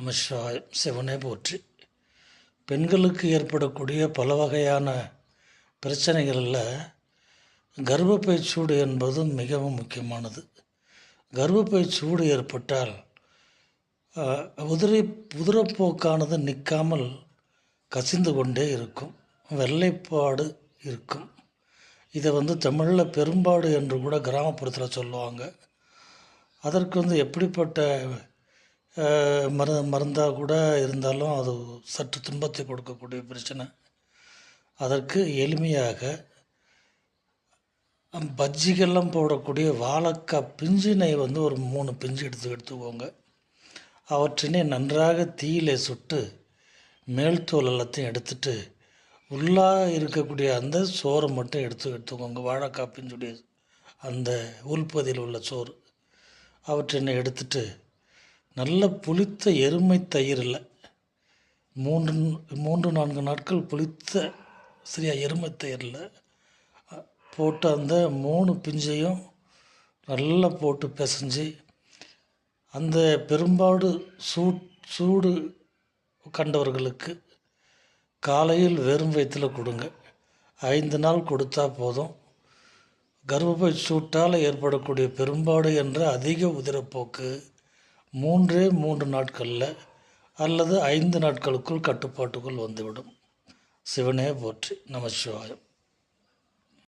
நமசிவாயம் சிவனே போற்றி. பெண்களுக்கு ஏற்படக்கூடிய பல வகையான பிரச்சனைகளில் கர்ப்பப்பை சூடு என்பது மிகவும் முக்கியமானது. கர்ப்பப்பை சூடு ஏற்பட்டால் உதிரை உதிரப்போக்கானது நிற்காமல் கசிந்து கொண்டே இருக்கும். வெள்ளைப்பாடு இருக்கும். இதை வந்து தமிழில் பெரும்பாடு என்று கூட கிராமப்புறத்தில் சொல்லுவாங்க. அதற்கு வந்து எப்படிப்பட்ட மரு மருந்தாக கூட இருந்தாலும் அது சற்று துன்பத்தை கொடுக்கக்கூடிய பிரச்சனை. அதற்கு எளிமையாக பஜ்ஜிகள்லாம் போடக்கூடிய வாழைக்காய் பிஞ்சினை வந்து ஒரு மூணு பிஞ்சு எடுத்து எடுத்துக்கோங்க. அவற்றினை நன்றாக தீயிலே சுட்டு மேல் தோல் எல்லாத்தையும் எடுத்துட்டு உள்ளாக இருக்கக்கூடிய அந்த சோறை மட்டும் எடுத்து எடுத்துக்கோங்க. வாழைக்காய் பிஞ்சுடைய அந்த உள்பகுதியில் உள்ள சோறு. அவற்றினை எடுத்துட்டு நல்ல புளித்த எருமை தயிர் இல்லை. மூன்று மூன்று நான்கு நாட்கள் புளித்த சரியா எருமை தயிரில் போட்டு அந்த மூணு பிஞ்சையும் நல்லா போட்டு பிசைஞ்சு அந்த பெரும்பாடு சூ சூடு கண்டவர்களுக்கு காலையில் வெறும் வயிற்றில் கொடுங்க. ஐந்து நாள் கொடுத்தா போதும். கர்ப்பப்பை சூட்டால் ஏற்படக்கூடிய பெரும்பாடு என்ற அதிக உதிரப்போக்கு மூன்றே மூன்று நாட்களில் அல்லது ஐந்து நாட்களுக்குள் கட்டுப்பாட்டுக்குள் வந்துவிடும். சிவனே போற்றி நமசிவாயம்